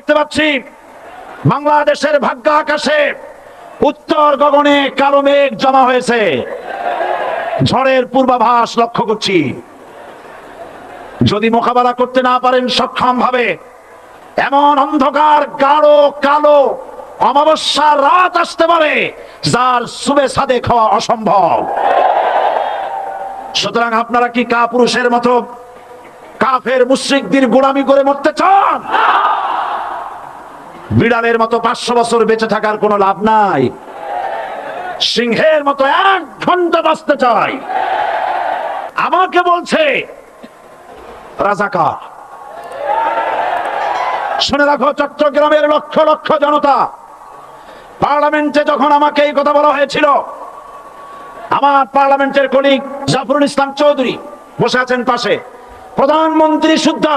দেখতে পাচ্ছি। বাংলাদেশের ভাগ্য আকাশে উত্তর গগনে কালো মেঘ জমা হয়েছে। ঝড়ের পূর্বাভাস লক্ষ্য করছি। যদি মোকাবেলা করতে না পারেন সক্ষম ভাবে এমন অন্ধকার, গাঢ়, কালো অমাবস্যার রাত আসতে পারে, যার সুবে সাদে খাওয়া অসম্ভব। সুতরাং আপনারা কি কা পুরুষের মতো কাফের মুশ্রিকদের গোলামি করে মরতে চান? বিড়ালের মতো পাঁচশো বছর বেঁচে থাকার কোনো লাভ নাই। সিংহের মতো এক ঘণ্টা বাঁচতে চাই আমাকে বলছে, রাজাকার, শুনে রাখো, চট্টগ্রামের লক্ষ লক্ষ জনতা, পার্লামেন্টে যখন আমাকে এই কথা বলা হয়েছিল, আমার পার্লামেন্টের কলিগ জাফরুল ইসলাম চৌধুরী বসে আছেন পাশে। প্রধানমন্ত্রী সুদ্ধা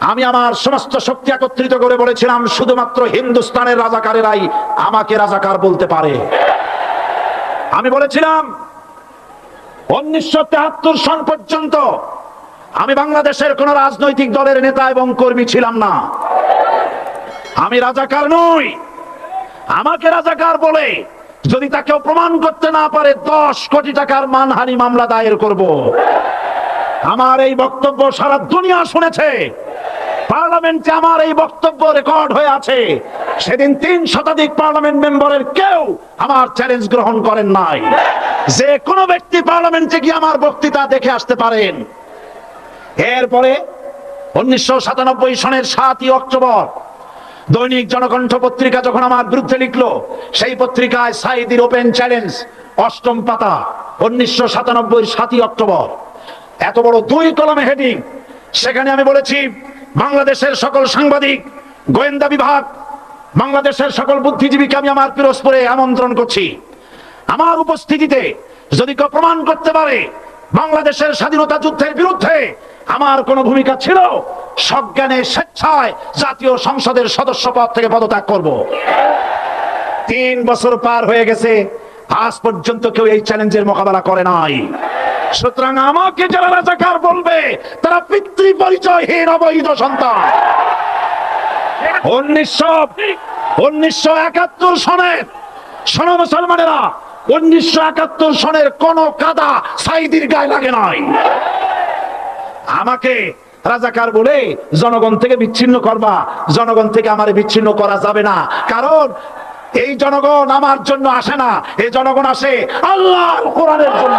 আমি আমার সমস্ত শক্তি একত্রিত করে বলেছিলাম, শুধুমাত্র হিন্দুস্তানের রাজাকারেরাই আমাকে রাজাকার বলতে পারে। আমি বলেছিলাম, উনিশশো সন পর্যন্ত আমি বাংলাদেশের কোন রাজনৈতিক দলের নেতা এবং কর্মী ছিলাম না। আমি রাজাকার নই। আমাকে রাজাকার বলে যদি তাকে প্রমাণ করতে না পারে, দশ কোটি টাকার মানহানি মামলা দায়ের করব। আমার এই বক্তব্য সারা দুনিয়া শুনেছে। পার্লামেন্টে আমার এই বক্তব্য রেকর্ড হয়ে আছে। সেদিন তিন শতাধিক পার্লামেন্ট মেম্বারের কেউ আমার চ্যালেঞ্জ গ্রহণ করেন নাই। যে কোনো ব্যক্তি পার্লামেন্টে গিয়ে আমার বক্তৃতা দেখে আসতে পারেন। এরপরে উনিশশো সাতানব্বই সনের সাতই অক্টোবর দৈনিক জনকণ্ঠ পত্রিকা যখন আমার বিরুদ্ধে লিখলো, সেই পত্রিকায় সাইদির ওপেন চ্যালেঞ্জ, অষ্টম পাতা, উনিশশো সাতানব্বই সাতই অক্টোবর। এত বড় দুই কলমে হেডিং। সেখানে আমি বলেছি বাংলাদেশের সকল সাংবাদিক, গোয়েন্দা বিভাগ, বাংলাদেশের সকল বুদ্ধিজীবীকে আমি আমার পিরোজপুরে আমন্ত্রণ করছি। আমার উপস্থিতিতে যদি কেউ প্রমাণ করতে পারে, বাংলাদেশের স্বাধীনতা যুদ্ধের বিরুদ্ধে আমার কোনো ভূমিকা ছিল, সজ্ঞানে স্বেচ্ছায় জাতীয় সংসদের সদস্য পদ থেকে পদত্যাগ করব। তিন বছর পার হয়ে গেছে, আজ পর্যন্ত কেউ এই চ্যালেঞ্জের মোকাবেলা করে নাই। সুতরাং আমাকে যারা রাজাকার বলবে, তারা পিতৃ পরিচয়হীন অবৈধ সন্তান। জনগণ থেকে বিচ্ছিন্ন করবা, জনগণ থেকে আমার বিচ্ছিন্ন করা যাবে না। কারণ এই জনগণ আমার জন্য আসে না এই জনগণ আসে আল্লাহ কোরআনের জন্য।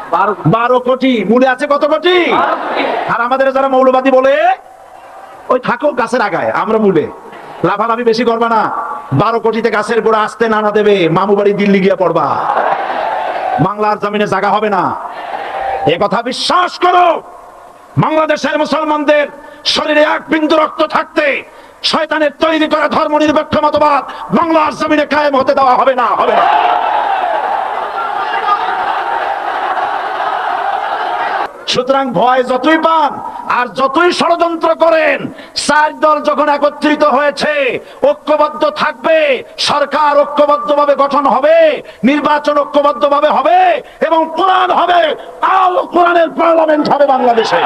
বারো কোটি। মূলে আছে কত কোটি? আর আমাদের যারা মৌলবাদী বলে ওই থাকো গাছের আগায় আমরা মূলে লাফালাফি বেশি করবা না। বারো কোটিতে গাছের গোড়া আসতে নানা দেবে মামু বাড়ি দিল্লি গিয়ে পড়বা। বাংলার জমিনে জায়গা হবে না। এ কথা বিশ্বাস করো। বাংলাদেশের মুসলমানদের শরীরে এক বিন্দু রক্ত থাকতে শয়তানের তৈরি করা ধর্ম নিরপেক্ষ মতবাদ বাংলার জমিনে কায়েম হতে দেওয়া হবে না হবে না। সুতরাং ভয় যতই পান, আর যতই ষড়যন্ত্র করেন, চার দল যখন একত্রিত হয়েছে, ঐক্যবদ্ধ থাকবে, সরকার ঐক্যবদ্ধ ভাবে গঠন হবে, নির্বাচন ঐক্যবদ্ধ ভাবে হবে, এবং কোরআন হবে, আল কোরআনের পার্লামেন্ট হবে বাংলাদেশে।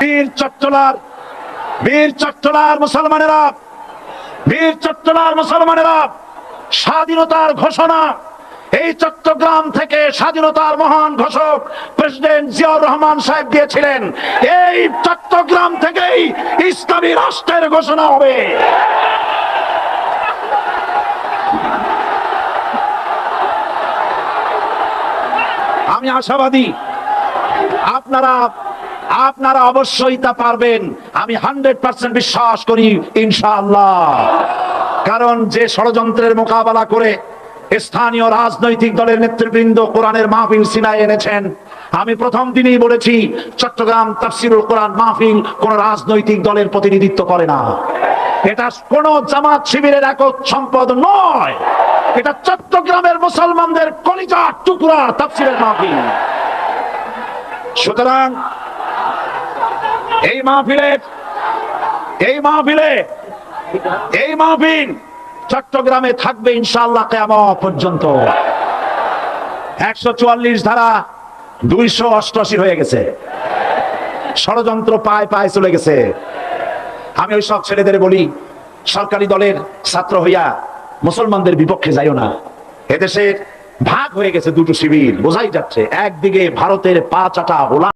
বীর চট্টলার বীর চট্টলার মুসলমানেরা, বীর চট্টলার মুসলমানেরা স্বাধীনতার ঘোষণা। এই চট্টগ্রাম থেকে স্বাধীনতার মহান ঘোষক প্রেসিডেন্ট জিয়াউর রহমান সাহেব দিয়েছিলেন এই চট্টগ্রাম থেকেই ইসলামী রাষ্ট্রের ঘোষণা হবে। আমি আশাবাদী আপনারা আপনারা অবশ্যই তা পারবেন। আমি হান্ড্রেড পার্সেন্ট বিশ্বাস করি, ইনশাআল্লাহ। কারণ যে ষড়যন্ত্রের মোকাবেলা করে স্থানীয় রাজনৈতিক দলের নেতৃবৃন্দ কোরআনের মাহফিল সিনায় এনেছেন। আমি প্রথম দিনেই বলেছি, চট্টগ্রাম তাফসিরুল কোরআন মাহফিল কোন রাজনৈতিক দলের প্রতিনিধিত্ব করে না। এটা কোন জামাত শিবিরের একক সম্পদ নয়। এটা চট্টগ্রামের মুসলমানদের কলিজা টুকরা তাফসিরের মাহফিল। সুতরাং এই মাহফিলে এই মাহফিলে এই মাহফিল চট্টগ্রামে থাকবে ইনশাআল্লাহ কেয়ামত পর্যন্ত। একশো চুয়াল্লিশ ধারা দুইশো অষ্টআশি হয়ে গেছে। ষড়যন্ত্র পায় পায় চলে গেছে। আমি ওই সব ছেলেদের বলি, সরকারি দলের ছাত্র হইয়া মুসলমানদের বিপক্ষে যাইও না। এদেশে ভাগ হয়ে গেছে দুটো শিবির, বোঝাই যাচ্ছে। একদিকে ভারতের পা চাটা হোলা